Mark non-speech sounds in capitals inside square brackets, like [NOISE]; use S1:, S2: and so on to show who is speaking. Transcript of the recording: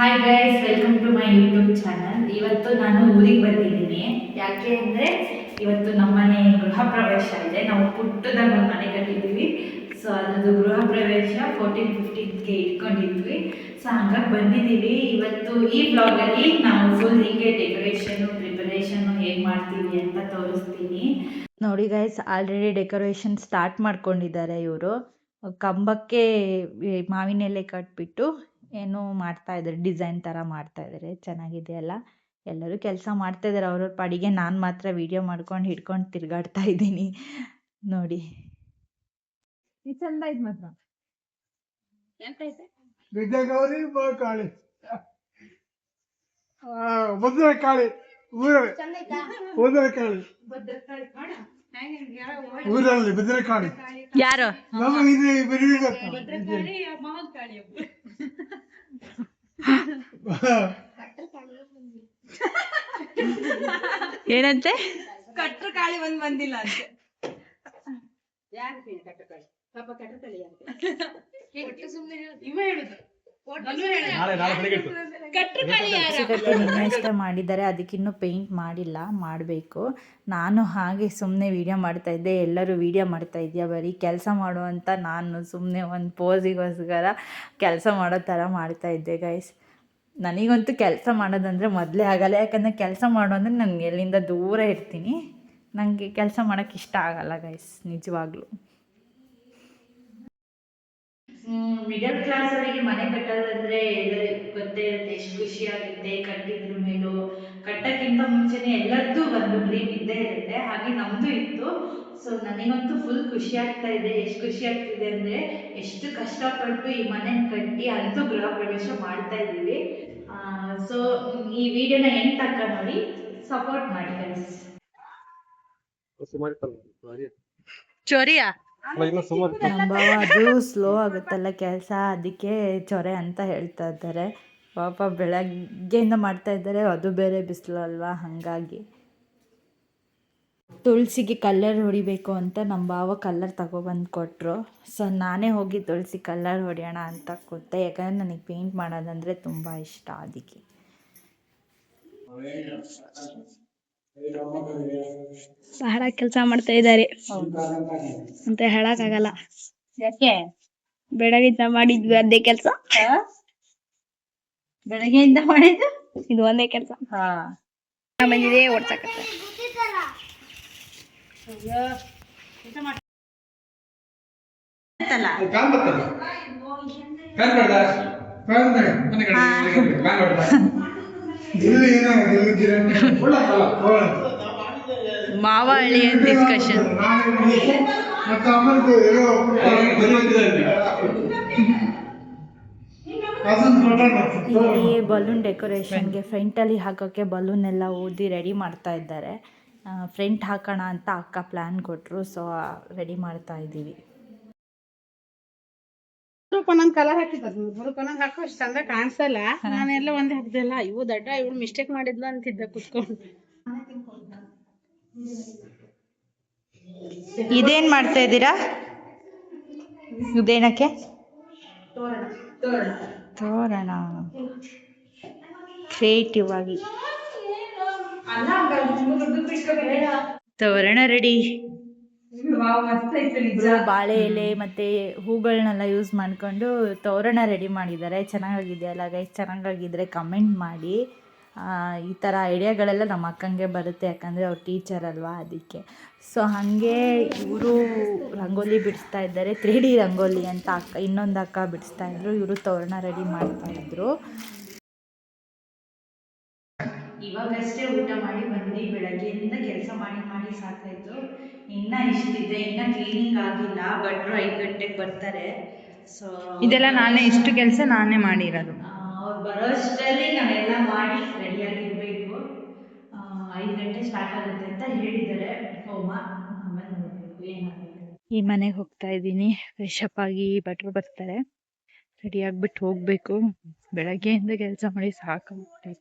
S1: Hi guys welcome to my YouTube channel ಇವತ್ತು ನಾನು ಊರಿಗೆ ಬಂದಿದ್ದೀನಿ. ಯಾಕೆ ಅಂದರೆ ಇವತ್ತು ನಮ್ಮನೆ ಗೃಹ ಪ್ರವೇಶ ಇದೆ. ನಾವು ಪುಟ್ಟದಾಗ ಒಂದು ಮನೆ ಕಟ್ಟಿದ್ದೀವಿ. ಸೊ ಅದ್ರದ್ದು ಗೃಹ ಪ್ರವೇಶ ಫೋರ್ಟೀನ್ ಫಿಫ್ಟೀನ್ಗೆ ಇಟ್ಕೊಂಡಿದ್ವಿ. ಸೊ ಹಂಗಾಗಿ ಬಂದಿದ್ದೀವಿ. ಇವತ್ತು ಈ ಬ್ಲಾಗಲ್ಲಿ ನಾವು ಫುಲ್ ಹೀಗೆ ಡೆಕೋರೇಷನು ಪ್ರಿಪರೇಷನು ಹೇಗೆ ಮಾಡ್ತೀವಿ ಅಂತ ತೋರಿಸ್ತೀನಿ. ನೋಡಿ ಗೈಸ್ ಆಲ್ರೆಡಿ ಡೆಕೋರೇಷನ್ ಸ್ಟಾರ್ಟ್ ಮಾಡ್ಕೊಂಡಿದ್ದಾರೆ ಇವರು. ಕಂಬಕ್ಕೆ ಮಾವಿನೆಲೆ ಕಟ್ಬಿಟ್ಟು ಏನೋ ಮಾಡ್ತಾ ಇದ್ದಾರೆ ಡಿಸೈನ್ ತರ ಮಾಡ್ತಾ ಇದ್ದಾರೆ ಚೆನ್ನಾಗಿದೆ ಅಲ್ಲ ಎಲ್ಲರೂ ಕೆಲಸ ಮಾಡ್ತಾ ಇದ್ದಾರೆ ಅವ್ರವ್ರ ಪಾಡಿಗೆ ನಾನು ಮಾತ್ರ ವಿಡಿಯೋ ಮಾಡ್ಕೊಂಡು ಹಿಡ್ಕೊಂಡು ತಿರ್ಗಾಡ್ತಾ ಇದ್ದೀನಿ. ನೋಡಿ.
S2: ಇದು ಚಂದ ಐತ್ ಮಾತ್ರ.
S3: ಗೌರಿ ಕಾಳಿ ಭದ್ರ ಕಾಳಿ ಕಾಳಿ ಊರಲ್ಲಿ ಭದ್ರಕಾಳಿ.
S1: ಯಾರು?
S3: ನಮ್ಮ ಇದು [LAUGHS]
S1: ಏನಂತೆ?
S2: ಕಟ್ರ ಕಾಳಿ ಒಂದ್ ಬಂದಿಲ್ಲ ಅಂತೆ. ಕಟ್ರ ಕಾಳಿ? [LAUGHS] ನಾಳೆ
S1: ನಾಳೆ ನಿನ್ನೆ ಅಷ್ಟೇ ಮಾಡಿದ್ದಾರೆ ಅದಕ್ಕಿನ್ನೂ ಪೇಂಟ್ ಮಾಡಿಲ್ಲ ಮಾಡಬೇಕು. ನಾನು ಹಾಗೆ ಸುಮ್ಮನೆ ವೀಡಿಯೋ ಮಾಡ್ತಾ ಇದ್ದೆ ಎಲ್ಲರೂ ವೀಡಿಯೋ ಮಾಡ್ತಾ ಇದೆಯಾ ಬರೀ ಕೆಲಸ ಮಾಡು ಅಂತ ನಾನು ಸುಮ್ಮನೆ ಒಂದು ಪೋಸಿಗೋಸ್ಕರ ಕೆಲಸ ಮಾಡೋ ಥರ ಮಾಡ್ತಾ ಇದ್ದೆ ಗೈಸ್ ನನಗಂತೂ ಕೆಲಸ ಮಾಡೋದಂದರೆ ಮೊದಲೇ ಆಗಲ್ಲ ಯಾಕಂದರೆ ಕೆಲಸ ಮಾಡು ಅಂದರೆ ನಾನು ಎಲ್ಲಿಂದ ದೂರ ಇರ್ತೀನಿ. ನನಗೆ ಕೆಲಸ ಮಾಡೋಕ್ಕೆ ಇಷ್ಟ ಆಗಲ್ಲ ಗೈಸ್ ನಿಜವಾಗ್ಲೂ. ಮಿಡಲ್ ಕ್ಲಾಸ್ ಅವರಿಗೆ ಮನೆ ಕಟ್ಟೋದಂದ್ರೆ ಎಲ್ಲರಿಗೂ ಗೊತ್ತೇ ಇರುತ್ತೆ ಎಷ್ಟು ಖುಷಿ ಆಗುತ್ತೆ ಕಟ್ಟಿದ್ರ ಮೇಲೂ ಕಟ್ಟಕ್ಕಿಂತ ಮುಂಚೆನೆ ಎಲ್ಲರದ್ದು ಒಂದು ಡ್ರೀಮ್ ಇದ್ದೇ ಇರುತ್ತೆ ಹಾಗೆ ನಮ್ದು ಇತ್ತು. ಸೊ ನನಗಂತೂ ಫುಲ್ ಖುಷಿ ಆಗ್ತಾ ಇದೆ. ಎಷ್ಟು ಖುಷಿ ಆಗ್ತಿದೆ ಅಂದ್ರೆ ಎಷ್ಟು ಕಷ್ಟಪಟ್ಟು ಈ ಮನೆ ಕಟ್ಟಿ ಅಂತೂ ಗೃಹ ಪ್ರವೇಶ ಮಾಡ್ತಾ ಇದ್ದೀವಿ. ಸೊ ಈ ವಿಡಿಯೋನ ಎಂಡ್ ತನಕ ನೋಡಿ ಸಪೋರ್ಟ್ ಮಾಡಿ ಗೈಸ್ ಚೋರಿಯಾ? ಅದು ಸ್ಲೋ ಆಗುತ್ತಲ್ಲ ಕೆಲಸ ಅದಕ್ಕೆ ಚೊರೆ ಅಂತ ಹೇಳ್ತಾ ಇದ್ದಾರೆ. ಪಾಪ ಬೆಳಗ್ಗೆಯಿಂದ ಮಾಡ್ತಾ ಇದ್ದಾರೆ ಅದು ಬೇರೆ ಬಿಸಿಲು ಅಲ್ವಾ ಹಾಗಾಗಿ. ತುಳಸಿಗೆ ಕಲ್ಲರ್ ಹೊಡಿಬೇಕು ಅಂತ ನಮ್ಮ ಭಾವ ಕಲ್ಲರ್ ತಗೊಬಂದು ಕೊಟ್ಟರು ಸೊ ನಾನೇ ಹೋಗಿ ತುಳಸಿ ಕಲ್ಲರ್ ಹೊಡೆಯೋಣ ಅಂತ ಕೂತೆ. ಯಾಕಂದರೆ ನನಗೆ ಪೇಂಟ್ ಮಾಡೋದಂದ್ರೆ ತುಂಬ ಇಷ್ಟ ಅದಕ್ಕೆ.
S4: ಬಹಳ ಕೆಲಸ ಮಾಡ್ತಾ ಇದ್ದಾರೆ ಅಂತ ಹೇಳಕ್ಕಾಗಲ್ಲ.
S1: ಯಾಕೆ?
S4: ಬೆಳಗಿಂದ ಮಾಡಿದ್ವಿ ಅದೇ ಕೆಲಸ.
S1: ಬೆಳಗ್ಗೆಯಿಂದ ಮಾಡಿದ್ದು?
S4: ಇದು ಒಂದೇ ಕೆಲಸ.
S1: ಹಾಂ.
S4: ಬಂದಿದೆ ಓಡ್ಸಕತ್ತ.
S1: ಅಂತಲ್ಲ
S3: ಕಾಲ್ ಬರ್ತದೆ ಕಾಲ್ ಬೇಡ ಕಾಲ್ ಬೇಡ ಮನೆ ಕಡೆ
S1: ಮಾವ ಅಳಿಯ ಡಿಸ್ಕಷನ್ ಇಲ್ಲಿ ಬಲೂನ್ ಡೆಕೋರೇಷನ್ಗೆ ಫ್ರಂಟಲ್ಲಿ ಹಾಕೋಕ್ಕೆ ಬಲೂನ್ ಎಲ್ಲ ಊದಿ ರೆಡಿ ಮಾಡ್ತಾ ಇದ್ದಾರೆ. ಫ್ರಂಟ್ ಹಾಕೋಣ ಅಂತ ಅಕ್ಕ ಪ್ಲ್ಯಾನ್ ಕೊಟ್ಟರು ಸೊ ರೆಡಿ ಮಾಡ್ತಾ ಇದ್ದೀವಿ.
S2: ಒಂದೊಂದ್ ಕಲರ್ ಹಾಕಿದ್ರು ಒಂದೊಂದ್ ಹಾಕೋ ಅಷ್ಟು ಚಂದ ಕಾಣಿಸಲ್ಲ. ನಾನೆಲ್ಲ ಒಂದೇ ಹಾಕ್ದಲ್ಲ. ಇವು ದಡ್ಡ ಇವಳು ಮಿಸ್ಟೇಕ್ ಮಾಡಿದ್ಲು ಅಂತಿದ್ದೆ ಕುತ್ಕೊಂಡು.
S1: ಇದೇನ್ ಮಾಡ್ತಾ ಇದ್ದೀರಾ? ಇದೇನಕ್ಕೆ? ತೋರಣ. ಕ್ರಿಯೇಟಿವ್ ಆಗಿ. ತೋರಣ ರೆಡಿ. ಬಾಳೆ ಎಲೆ ಮತ್ತೆ ಹೂಗಳನ್ನೆಲ್ಲ ಯೂಸ್ ಮಾಡ್ಕೊಂಡು ತೋರಣ ರೆಡಿ ಮಾಡಿದ್ದಾರೆ. ಚೆನ್ನಾಗಿದೆಯಲ್ಲ ಗೈಸ್ ಚೆನ್ನಾಗಾಗಿದ್ರೆ ಕಮೆಂಟ್ ಮಾಡಿ. ಈ ಥರ ಐಡಿಯಾಗಳೆಲ್ಲ ನಮ್ಮ ಅಕ್ಕಂಗೆ ಬರುತ್ತೆ ಯಾಕಂದರೆ ಅವ್ರು ಟೀಚರ್ ಅಲ್ವಾ ಅದಕ್ಕೆ. ಸೊ ಹಾಗೆ ಇವರು ರಂಗೋಲಿ ಬಿಡಿಸ್ತಾ ಇದ್ದಾರೆ. ತ್ರೀ ಡಿ ರಂಗೋಲಿ ಅಂತ ಅಕ್ಕ ಇನ್ನೊಂದು ಅಕ್ಕ ಬಿಡಿಸ್ತಾ ಇದ್ರು. ಇವರು ತೋರಣ ರೆಡಿ ಮಾಡ್ತಾ ಇದ್ರು. ಇವಾಗಷ್ಟೇ ಊಟ ಮಾಡಿ ಬಂದು ಬೆಳಗ್ಗೆಯಿಂದ. ಕೆಲಸ ಮಾಡಿ ಮಾಡಿ ಸಾಕಾಯ್ತು ಇನ್ನ ಇಷ್ಟಿದೆ ಇನ್ನ ಕ್ಲೀನಿಂಗ್ ಆಗಿಲ್ಲ ಭಟ್ರು ಐದು ಗಂಟೆಗೆ ಬರ್ತಾರೆ. ಸೊ
S2: ಇದೆಲ್ಲ ನಾನೇ ಇಷ್ಟು ಕೆಲಸ ನಾನೇ ಮಾಡಿರೋದು.
S1: ಅವ್ರು ಬರೋಷ್ಟರಲ್ಲಿ ನಾವೆಲ್ಲ ಮಾಡಿ ರೆಡಿಯಾಗಿರಬೇಕು. ಐದು ಗಂಟೆ ಸ್ಟಾರ್ಟ್ ಆಗುತ್ತೆ ಅಂತ ಹೇಳಿದ್ದಾರೆ. ಹೋಮ ಆಮೇಲೆ ನೋಡಬೇಕು ಏನಾಗುತ್ತೆ. ಈ ಮನೆಗೆ ಹೋಗ್ತಾ ಇದ್ದೀನಿ. ಫ್ರೆಶ್ ಅಪ್ ಆಗಿ ಭಟ್ರು ಬರ್ತಾರೆ. ರೆಡಿ ಆಗ್ಬಿಟ್ಟು ಹೋಗ್ಬೇಕು. ಬೆಳಗ್ಗೆಯಿಂದ ಕೆಲಸ ಮಾಡಿ ಸಾಕಾಗ್ಬಿಟ್ಟೈತೆ